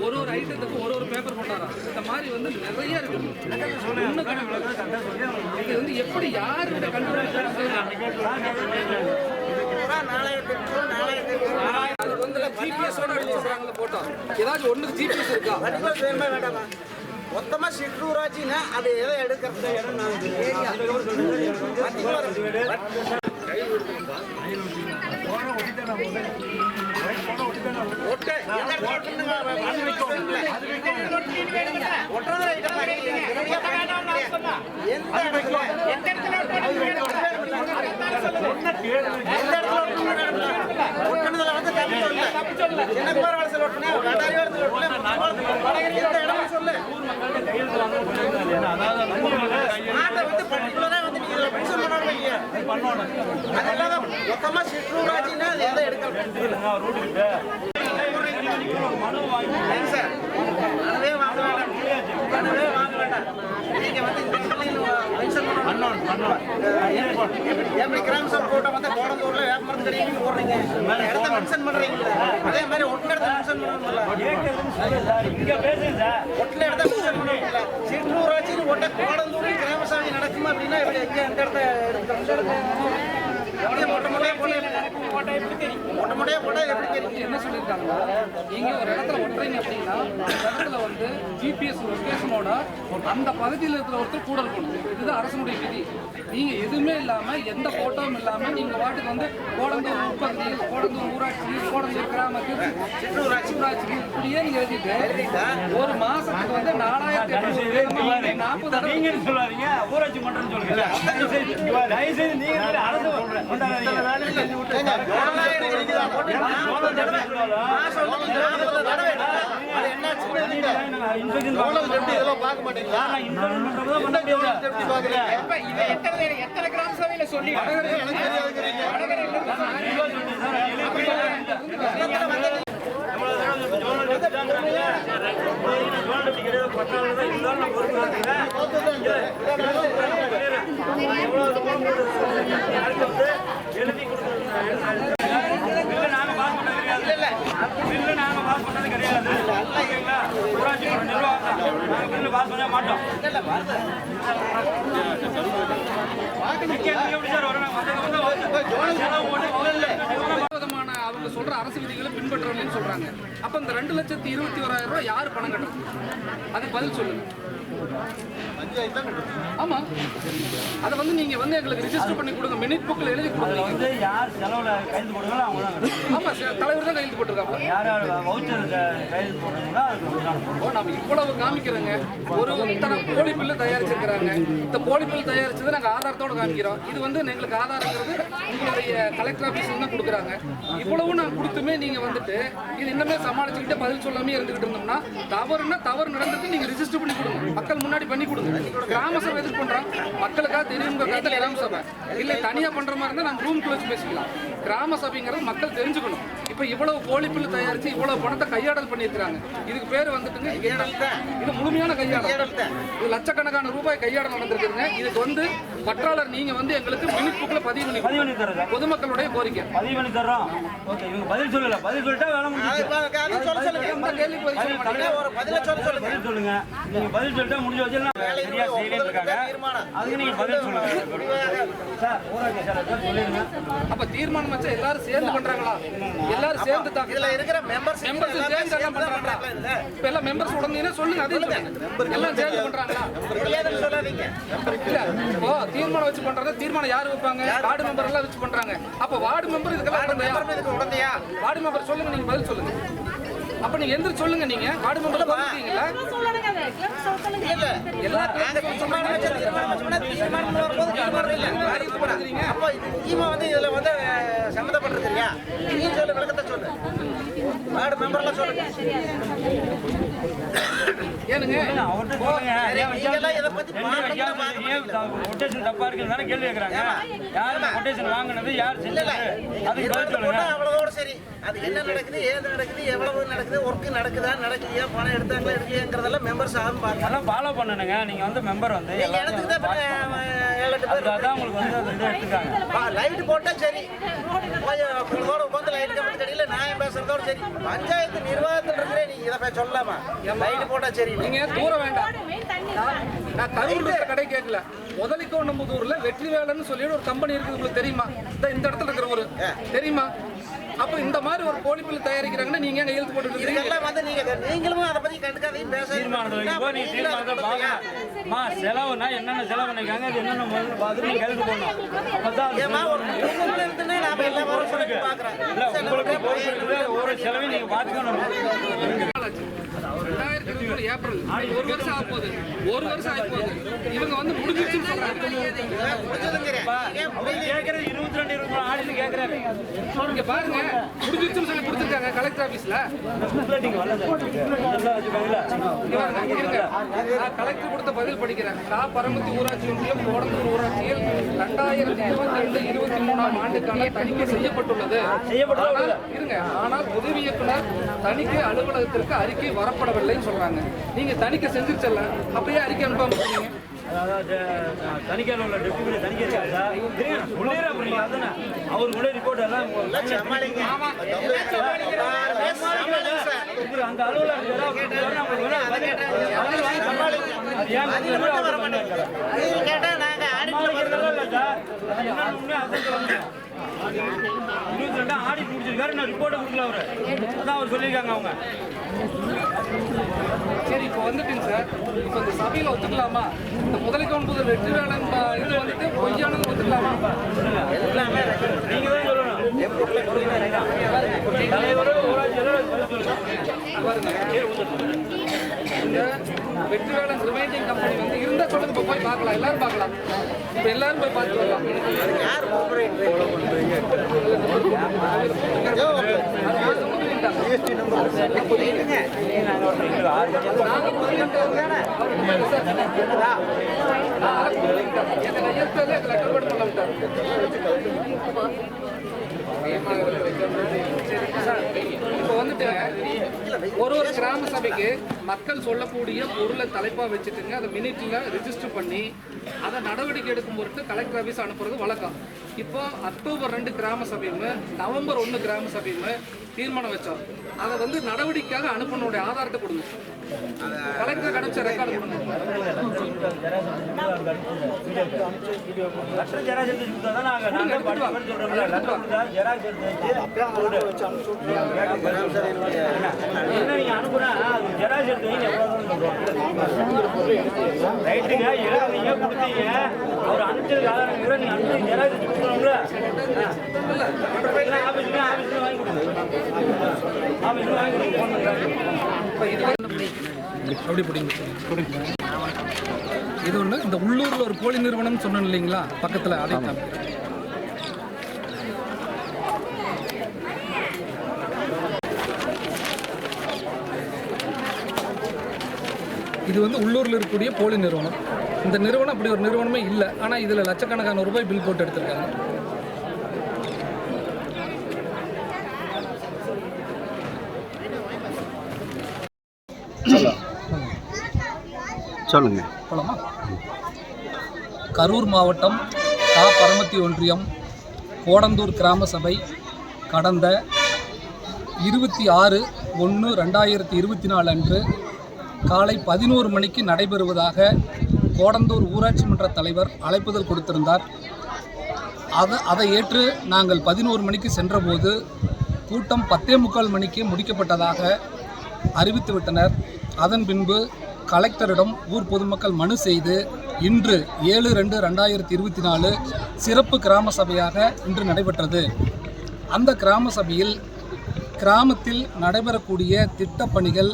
ஒரு ஒரு ஐட்டத்துக்கு ஒரு ஒரு பேப்பர் போட்டாராம் இந்த மாதிரி வந்து நிறைய இருக்கு. ஒண்ணு கணக்கு இது வந்து எப்படி யாருக்கிட்ட கண்டுபிடிச்சாங்க அது வந்து ஜிபிஎஸோட அடிச்சு சொல்றாங்களே போட்டோம் ஏதாச்சும் ஒண்ணுக்கு ஜிபிஎஸ் இருக்கா? வேண்டாமா மொத்தமா சிற்றூராட்சின்னா அது எதை எடுக்கிறது இடம் எந்த இடத்துல தான் வந்து எந்த பண்ணணும் அது இல்லாத மொத்தமா சிற்றூராட்சின்னா அது எதை எடுக்கிறது? ஏங்க சார், எப்படி கிராம சபை கூட்டம் வந்து கோடந்தூர்ல வேப்பமரத்து கடைக்கு போடுறீங்க இடத்த மென்ஷன் பண்றீங்களா அதே மாதிரி ஒட்டுன இடத்த மென்ஷன் பண்ணணும்ல ஒட்டுன இடத்த மென்ஷன் பண்ணணும்ல சிற்றூராட்சின்னு ஒட்ட நடக்குமா அப்படின்னா எப்படி எங்க எந்த இடத்த எடுக்கிறோம் மொட்டை மொட்டையா போட்டு மொட்டை மொட்டையா போட்டா எப்படி தெரியும்? என்ன சொல்லியிருக்காங்கன்னா நீங்க ஒரு இடத்துல ஒட்டுறீங்க அப்படின்னா அந்த இடத்துல வந்து ஜிபிஎஸ் லொகேஷனோட அந்த பகுதியில் இருக்கிற ஒருத்தர் கூட இருக்கணும் இதுதான் அரசனுடைய விதி. நீங்கள் எதுவுமே இல்லாமல் எந்த ஃபோட்டோவும் இல்லாமல் நீங்கள் வாட்டுக்கு வந்து கோடந்தூர் உற்பத்தி கோடந்தூர் ஊராட்சி கோடந்தூர் கிராமத்துக்கு சிற்றூராட்சி ஊராட்சி இப்படியே நீங்க எழுதிட்டு ஒரு மாதத்துக்கு வந்து நாலாயிரத்தி எட்நூறு நாற்பது நீங்க சொல்லாதீங்க? ஊராட்சி மன்றம்னு சொல்லுங்க தயவு செய்து நீங்க அரசு தான். பாஸ் பண்ண மாட்டோம் அவங்க சொல்ற அரசு விதிகளை பின்பற்றணும்னு சொல்றாங்க. அப்ப இந்த ரெண்டு லட்சத்தி இருபத்தி ஓராயிரம் ரூபாய் யார் பணம் கட்டணும்? அதுக்கு பதில் சொல்லுங்க. ஆமா. அதை வந்து நீங்க வந்து எங்களுக்கு ரிஜிஸ்டர் பண்ணி கொடுங்க. மினிட் புக்ல எழுதி கொடுங்க. வந்து யார் செலவுல கைது போடுங்களோ அவங்க தான் கட்டணும். ஆமா சார் தலைவர் தான் கையெழுத்து போட்டிருக்காங்க. யார் யார் வவுச்சர் கைது போடுறீங்களோ. ஓ, நம்ம இவ்வளவு காமிக்கிறோங்க. ஒரு இத்தனை போலி பில்லு தயாரிச்சிருக்கிறாங்க. இந்த போலி பில் தயாரிச்சது நாங்க ஆதாரத்தோட காமிக்கிறோம். இது வந்து எங்களுக்கு ஆதாரங்கிறது உங்களுடைய கலெக்டர் ஆபீஸ்ல தான் கொடுக்குறாங்க. இவ்வளவு நான் கொடுத்துமே நீங்க வந்துட்டு இது இன்னமே சமாளிச்சுக்கிட்டு பதில் சொல்லாமே இருந்துகிட்டு இருந்தோம்னா தவறுனா தவறு நடந்துட்டு நீங்க ரிஜிஸ்டர் பண்ணி கொடுங்க. மக்கள் முன்னாடி பண்ணி கொடுங்க. கிராம சபை எதுக்கு பண்றோம்? மக்களுக்காக தெரியுங்கிறதுக்காக கிராம சபை. இல்லை தனியா பண்ற மாதிரி இருந்தா நம்ம ரூம் வச்சு பேசிக்கலாம். கிராம சபைங்கிறது மக்கள் தெரிஞ்சுக்கணும். இப்போ இவ்வளவு போலி பில்லு தயாரிச்சு இவ்வளவு பணத்தை கையாடல் பண்ணியிருக்காங்க இதுக்கு பேர் வந்துட்டுங்க இது முழுமையான கையாடல். இது லட்சக்கணக்கான ரூபாய் கையாடல் நடந்திருக்குதுங்க. இதுக்கு வந்து பற்றாளர் நீங்க வந்து எங்களுக்கு மினிட் புக்ல பதிவு பண்ணி பதிவு பண்ணி சார். பொதுமக்களுடைய கோரிக்கை. பதிவு பண்ணி தர்றோம். ஓகே இவங்க பதில் சொல்லல. பதில் சொல்லிட்டா வேலை சொல்ல சொல்லுங்க. கேள்வி பதில் சொல்ல மாட்டீங்க ஒரு பதில சொல்ல சொல்லுங்க. பதில் சொல்லுங்க. நீங்க பதில் சொல்லிட்டா முடிஞ்ச வச்சு சரியா செய்யலன்னு இருக்காங்க. அதுக்கு நீங்க பதில் சொல்லுங்க. சார் ஊராட்சி சார் அதான் சொல்லிடுங்க. அப்ப தீர்மானம் வச்சா எல்லாரும் சேர்ந்து பண்றாங்களா? எல்லாரும் சேர்ந்து தாக்கல இதுல இருக்கிற மெம்பர்ஸ் மெம்பர்ஸ் சேர்ந்து எல்லாம் பண்றாங்களா இப்ப எல்லாம் மெம்பர்ஸ் உடனே சொல்லுங்க அதையும் சொல்லுங்க. எல்லாம் சேர்ந்து பண்றாங்களா? தெரியாதுன்னு சொல்லாதீங்க. இல்ல இப்போ தீர்மானம் வச்சு பண்றது தீர்மானம் யாரு வைப்பாங்க? வார்டு மெம்பர் எல்லாம் வச்சு பண்றாங்க. அப்ப வார்டு மெம்பர் இதுக்கெல்லாம் உடந்தையா? இதுக்கு உடந்தையா? வார்டு மெம்பர் சொல்லுங்க நீங்க பதில் சொல்லுங்க. அப்ப நீங்க எந்திரிச்சு சொல்லுங்க நீங்க. வார்டு மெம்பர் வந்துருக்கீங்களா இல்ல எல்லா தீர்மானம் தீர்மானம் வரும்போது தீர்மானம் இல்ல. அப்போ வந்து இதுல வந்து இல்லையா நீ சொல்லு விளக்கத்தை சொல்லு. வார்டு மெம்பர்லாம் சொல்லுங்க ஏனுங்க? அவர்கிட்ட சொல்லுங்க. ஏன் நீங்க எல்லாம் இதை பத்தி வச்சாங்க? பார்க்கணும் ஏன் கொட்டேஷன் தப்பா இருக்குன்னு தானே கேள்வி கேட்கறாங்க யார் கொட்டேஷன் வாங்குனது யார் செஞ்சது? அதுக்கு பதில் சொல்லுங்க. சரி அது என்ன நடக்குது ஏது நடக்குது எவ்வளவு நடக்குது ஒர்க் நடக்குதா நடக்கலையா பணம் எடுத்தாங்களா எடுக்கலையாங்கிறதெல்லாம் மெம்பர்ஸ் ஆகும் பாருங்க அதெல்லாம் ஃபாலோ பண்ணணுங்க. நீங்க வந்து மெம்பர் வந்து நீங்க எல்லாத்தையும் இடத்துக்கு தான் இப்ப, அஹ், ஏழு எட்டு பேர் அதுக்காக தான் உங்களுக்கு வந்து அந்த இதை எடுத்துக்காங்க. லைட் போட்டா சரி. உங்களோட உட்காந்து லைட் கம்பெனி கடையில் நியாயம் பேசுறதோட சரி. பஞ்சாயத்து நிர்வாகத்தில் இருக்கிற நீங்க இதை நான் சொல்லலாமா லைட் போட்டா சரி. நீங்க தூர வேண்டாம். நான் நான் கரூர் கடை கேட்கல. முதலிக்கோண்டம்புதூர்ல வெற்றி வேலைன்னு சொல்லி ஒரு கம்பெனி இருக்குது உங்களுக்கு தெரியுமா? இந்த இந்த இடத்துல இருக்கிற ஒரு தெரியுமா? அப்ப இந்த மாதிரி ஒரு போலி பில்லு தயாரிக்கிறாங்கன்னா நீங்க எங்க எழுத்து போட்டு இதெல்லாம் வந்து நீங்க நீங்களும் அதை பத்தி கண்டுக்காதீங்க பேச தீர்மானம் இப்போ நீ தீர்மானத்தை பார்க்க மா செலவுனா என்னென்ன செலவு பண்ணிருக்காங்க அது என்னென்ன முதல்ல பார்த்து நீங்க எழுதி போடணும் அப்பதான் ஒரு உங்களுக்கு ஒவ்வொரு செலவையும் நீங்க பார்த்துக்கணும் ரெண்டாயிரத்தி இருபத்தி மூணு ஏப்ரல் ஒரு வருஷம் ஆக போகுது ஒரு வருஷம் ஆக போகுது இவங்க வந்து முடிஞ்சிருச்சுன்னு சொல்றாங்க. முடிஞ்சதுங்கிறேன் ஏன் அவர் கேட்கறது இருபத்தி ரெண்டு இருபத்தி மூணு ஆடிட்டு இங்க பாருங்க முடிஞ்சிருச்சுன்னு சொல்லி கொடுத்துருக்காங்க கலெக்டர் ஆபீஸ்ல கலெக்டர் கொடுத்த பதில் படிக்கிறேன் கா. பரமத்தி ஊராட்சி ஒன்றியம் கோடந்தூர் ஊராட்சியில் ரெண்டாயிரத்தி இருபத்தி ரெண்டு இருபத்தி மூணாம் ஆண்டுக்கான தணிக்கை செய்யப்பட்டுள்ளது. இருங்க ஆனால் உதவி இயக்குனர் தணிக்கை அலுவலகத்திற்கு அறிக்கை வரப்படவில்லைன்னு சொல்றாங்க. நீங்க தணிக்கை செஞ்சிருச்சல்ல. அப்பயே அறிக்கை அனுப்பாம தணிக்கையில் உள்ள டெப்யூட்டி தணிக்கை இருக்காரு அவர் கூட ரிப்போர்ட் எல்லாம் அந்த அலுவலகம் கேட்டா நாங்க சொல்லுங்க இருபத்தி ரெண்டா ஆடிட் முடிச்சிருக்காரு நான் ரிப்போர்ட்டை கொடுக்கல அவரு? அதான் அவர் சொல்லியிருக்காங்க அவங்க. சரி இப்போ வந்துட்டுங்க சார். இப்போ இந்த சபையில ஒத்துக்கலாமா? இந்த முதலைக்கு ஒன்பது வெற்றி வேலன் ப- இது வந்துட்டு பொய்யானது ஒத்துக்கலாமா? எல்லாமே நீங்க தான் சொல்லணும். தலைவரோ ஊராட்சி சொல்லுங்க பாருங்க இந்த வெற்றி வேலன் ரிமைண்டிங் கம்பெனி வந்து இருந்தா சொல்லுங்க இப்போ போய் பார்க்கலாம் எல்லாரும் பார்க்கலாம் இப்போ எல்லாரும் போய் பார்த்து வரலாம் யார் கோஆபரேட் அது நான் சொன்னது இல்லைட்டாங்க. இப்போ வந்துட்டு ஒரு ஒரு கிராம சபைக்கு மக்கள் சொல்லக்கூடிய பொருளை தலைப்பா வச்சுட்டுங்க அதை மினிட்ல ரிஜிஸ்டர் பண்ணி அதை நடவடிக்கை எடுக்கும் பொருட்டு கலெக்டர் ஆஃபீஸ் அனுப்புறது வழக்கம். இப்போ அக்டோபர் ரெண்டு கிராம சபையும் நவம்பர் ஒன்று கிராம சபையும் தீர்மானம் வச்சோம். அதை வந்து நடவடிக்கையாக அனுப்பினுடைய ஆதாரத்தை கொடுங்க. கலெக்டர் கிடைச்ச ரெக்கார்டு கொடுங்க. லெட்டர் ஜெராக்ஸ் எடுத்து கொடுத்தா தான் லெட்டர் கொடுத்தா ஜெராக்ஸ் எடுத்து என்ன நீங்க அனுப்புனா அது ஜெராக்ஸ் எடுத்து வைங்க ரைட்டுங்க எழுதுனீங்க கொடுத்தீங்க அவர் அனுப்பிச்சதுக்கு ஆதாரம் கூட அனுப்பி ஜெராக்ஸ் கொடுக்கணும்ல வாங்கி கொடுங்க வாங்கி கொடுங்க பிடிங்க இது ஒன்று இந்த உள்ளூரில் ஒரு போலி நிறுவனம் சொன்னோம் இல்லைங்களா? பக்கத்தில் அதை. இது வந்து உள்ளூரில் இருக்கக்கூடிய போலி நிறுவனம். இந்த நிறுவனம் அப்படி ஒரு நிறுவனமே இல்லை. ஆனால் இதில் லட்சக்கணக்கான ரூபாய் பில் போட்டு எடுத்திருக்காங்க. சொல்லுங்க. போலாமா? கரூர் மாவட்டம் கா. பரமத்தி ஒன்றியம் கோடந்தூர் கிராம சபை கடந்த இருபத்தி ஆறு ஒன்று ரெண்டாயிரத்தி இருபத்தி நாலு அன்று காலை பதினோரு மணிக்கு நடைபெறுவதாக கோடந்தூர் ஊராட்சி மன்ற தலைவர் அழைப்புதல் கொடுத்திருந்தார். அதை அதை ஏற்று நாங்கள் பதினோரு மணிக்கு சென்றபோது கூட்டம் பத்தே முக்கால் மணிக்கு முடிக்கப்பட்டதாக அறிவித்து விட்டனர் அதன் பின்பு கலெக்டரிடம் ஊர் பொதுமக்கள் மனு செய்து இன்று ஏழு ரெண்டு ரெண்டாயிரத்தி இருபத்தி நாலு சிறப்பு கிராம சபையாக இன்று நடைபெற்றது. அந்த கிராம சபையில் கிராமத்தில் நடைபெறக்கூடிய திட்டப்பணிகள்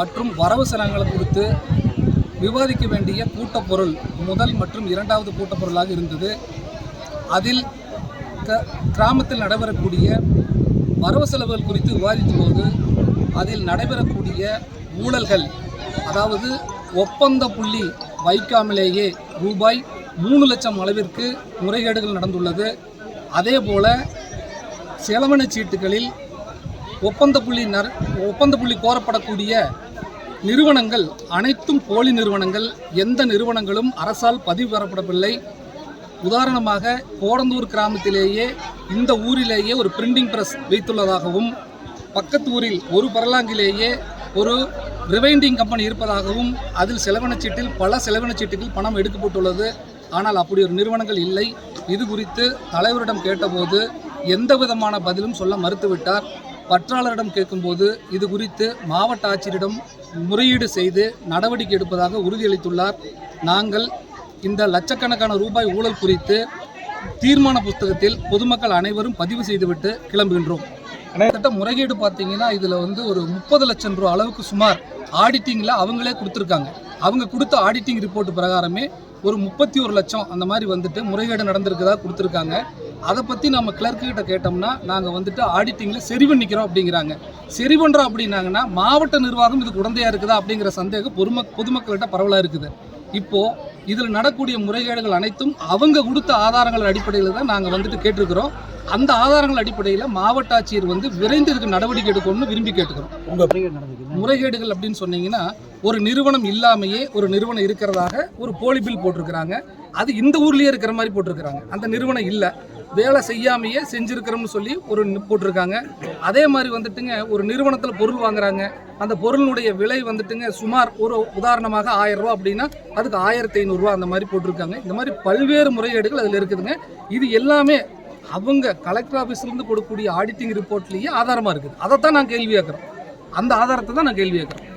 மற்றும் வரவு செலவுகளை குறித்து விவாதிக்க வேண்டிய கூட்டப்பொருள் முதல் மற்றும் இரண்டாவது கூட்டப்பொருளாக இருந்தது. அதில் க கிராமத்தில் நடைபெறக்கூடிய வரவு செலவுகள் குறித்து விவாதித்த போது அதில் நடைபெறக்கூடிய ஊழல்கள் அதாவது ஒப்பந்த புள்ளி வைக்காமலேயே ரூபாய் மூணு லட்சம் அளவிற்கு முறைகேடுகள் நடந்துள்ளது. அதே போல செலவின சீட்டுகளில் ஒப்பந்த புள்ளி நர் ஒப்பந்த புள்ளி கோரப்படக்கூடிய நிறுவனங்கள் அனைத்தும் போலி நிறுவனங்கள். எந்த நிறுவனங்களும் அரசால் பதிவு பெறப்படவில்லை. உதாரணமாக கோடந்தூர் கிராமத்திலேயே இந்த ஊரிலேயே ஒரு பிரிண்டிங் ப்ரெஸ் வைத்துள்ளதாகவும் பக்கத்து ஊரில் ஒரு பரலாங்கிலேயே ஒரு ரிவைண்டிங் கம்பெனி இருப்பதாகவும் அதில் செலவினச் சீட்டில் பல செலவினச் சீட்டுகள் பணம் எடுக்கப்பட்டுள்ளது. ஆனால் அப்படி ஒரு நிறுவனங்கள் இல்லை. இது குறித்து தலைவரிடம் கேட்டபோது எந்த விதமான பதிலும் சொல்ல மறுத்துவிட்டார். பற்றாளரிடம் கேட்கும்போது இது குறித்து மாவட்ட ஆட்சியரிடம் முறையீடு செய்து நடவடிக்கை எடுப்பதாக உறுதியளித்துள்ளார். நாங்கள் இந்த லட்சக்கணக்கான ரூபாய் ஊழல் குறித்து தீர்மான புஸ்தகத்தில் பொதுமக்கள் அனைவரும் பதிவு செய்துவிட்டு கிளம்புகின்றோம். கிட்டத்தட்ட முறைகேடு பார்த்தீங்கன்னா இதில் வந்து ஒரு முப்பது லட்சம் ரூபா அளவுக்கு சுமார் ஆடிட்டிங்கில் அவங்களே கொடுத்துருக்காங்க. அவங்க கொடுத்த ஆடிட்டிங் ரிப்போர்ட் பிரகாரமே ஒரு முப்பத்தி ஒரு லட்சம் அந்த மாதிரி வந்துட்டு முறைகேடு நடந்திருக்கதா கொடுத்துருக்காங்க. அதை பற்றி நம்ம கிளர்க்கிட்ட கேட்டோம்னா நாங்கள் வந்துட்டு ஆடிட்டிங்கில் சரி பண்ணிக்கிறோம் அப்படிங்கிறாங்க. சரி பண்ணுறோம் அப்படின்னாங்கன்னா மாவட்ட நிர்வாகம் இதுக்கு உடந்தையாக இருக்குதா அப்படிங்கிற சந்தேகம் பொதுமக் பொதுமக்கள்கிட்ட பரவலாக இருக்குது. இப்போது இதில் நடக்கூடிய முறைகேடுகள் அனைத்தும் அவங்க கொடுத்த ஆதாரங்கள் அடிப்படையில் தான் நாங்கள் வந்துட்டு கேட்டிருக்கிறோம். அந்த ஆதாரங்கள் அடிப்படையில் மாவட்ட ஆட்சியர் வந்து விரைந்து இதுக்கு நடவடிக்கை எடுக்கணும்னு விரும்பி கேட்டுக்கிறோம். முறைகேடுகள் அப்படின்னு சொன்னீங்கன்னா ஒரு நிறுவனம் இல்லாமையே ஒரு நிறுவனம் இருக்கிறதாக ஒரு போலி பில் போட்டிருக்கிறாங்க. அது இந்த ஊர்லயே இருக்கிற மாதிரி போட்டிருக்கிறாங்க. அந்த நிறுவனம் இல்லை. வேலை செய்யாமையே செஞ்சிருக்கிறோம்னு சொல்லி ஒரு போட்டிருக்காங்க. அதே மாதிரி வந்துட்டுங்க ஒரு நிறுவனத்தில் பொருள் வாங்குறாங்க. அந்த பொருளினுடைய விலை வந்துட்டுங்க சுமார் ஒரு உதாரணமாக ஆயிரம் ரூபா அப்படின்னா அதுக்கு ஆயிரத்தி ஐநூறுரூவா அந்த மாதிரி போட்டிருக்காங்க. இந்த மாதிரி பல்வேறு முறைகேடுகள் அதில் இருக்குதுங்க. இது எல்லாமே அவங்க கலெக்டர் ஆஃபீஸ்லேருந்து கொடுக்கக்கூடிய ஆடிட்டிங் ரிப்போர்ட்லேயே ஆதாரமாக இருக்குது. அதை தான் நான் கேள்வி கேட்குறோம் அந்த ஆதாரத்தை தான் நான் கேள்வி கேட்குறேன்.